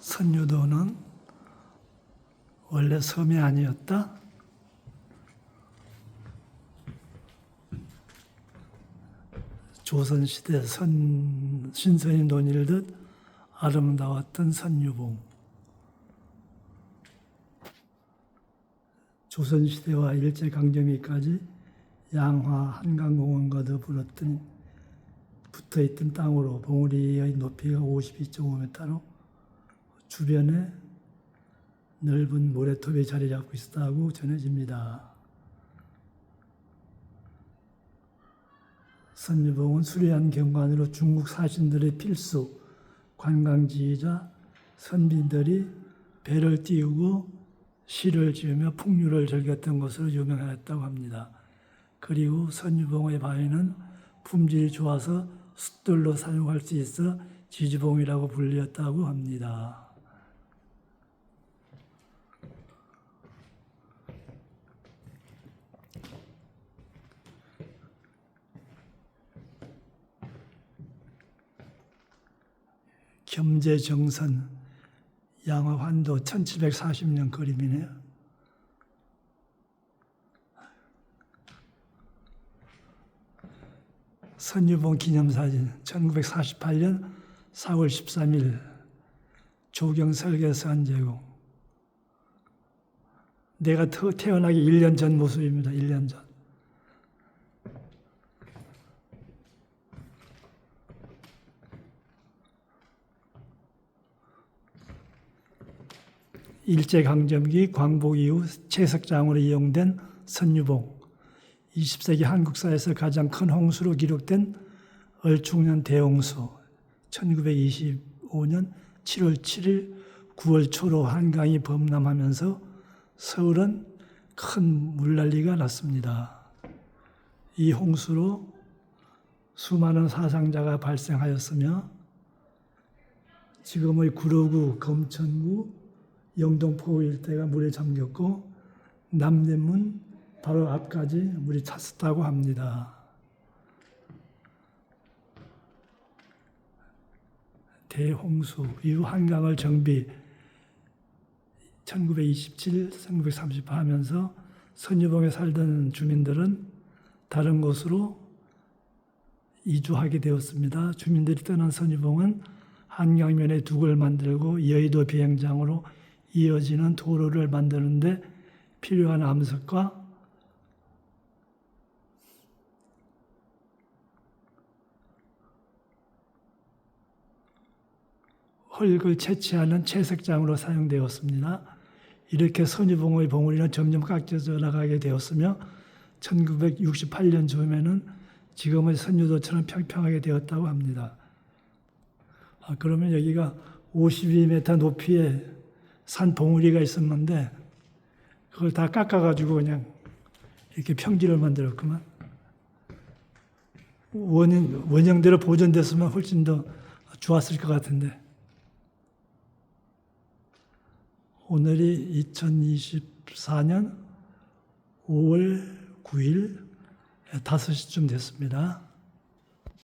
선유도는 원래 섬이 아니었다. 조선시대 선, 신선이 논일듯 아름다웠던 선유봉. 조선시대와 일제강점기까지 양화 한강공원과 더불었던 붙어있던 땅으로 봉우리의 높이가 52.5m로 주변에 넓은 모래톱이 자리 잡고 있었다고 전해집니다. 선유봉은 수려한 경관으로 중국 사신들의 필수 관광지이자 선비들이 배를 띄우고 시를 지으며 풍류를 즐겼던 것으로 유명하였다고 합니다. 그리고 선유봉의 바위는 품질이 좋아서 숫돌로 사용할 수 있어 지지봉이라고 불렸다고 합니다. 겸재정선 양화환도 1740년 그림이네요. 선유봉 기념사진 1948년 4월 13일 조경 설계서 한제공 내가 태- 태어나기 1년 전 모습입니다. 1년 전. 일제강점기 광복 이후 채석장으로 이용된 선유봉. 20세기 한국사에서 가장 큰 홍수로 기록된 얼충년 대홍수. 1925년 7월 7일 9월 초로 한강이 범람하면서 서울은 큰 물난리가 났습니다. 이 홍수로 수많은 사상자가 발생하였으며 지금의 구로구, 검천구, 영동포 일대가 물에 잠겼고 남대문 바로 앞까지 물이 찼었다고 합니다. 대홍수 이후 한강을 정비 1927, 1930 하면서 선유봉에 살던 주민들은 다른 곳으로 이주하게 되었습니다. 주민들이 떠난 선유봉은 한강면에 둑을 만들고 여의도 비행장으로 이어지는 도로를 만드는데 필요한 암석과 흙을 채취하는 채색장으로 사용되었습니다. 이렇게 선유봉의 봉우리는 점점 깎여져 나가게 되었으며 1968년 즈음에는 지금의 선유도처럼 평평하게 되었다고 합니다. 아, 그러면 여기가 52m 높이의 산 봉우리가 있었는데 그걸 다 깎아가지고 그냥 이렇게 평지를 만들었구만. 원인, 원형대로 보존됐으면 훨씬 더 좋았을 것 같은데. 오늘이 2024년 5월 9일 5시쯤 됐습니다.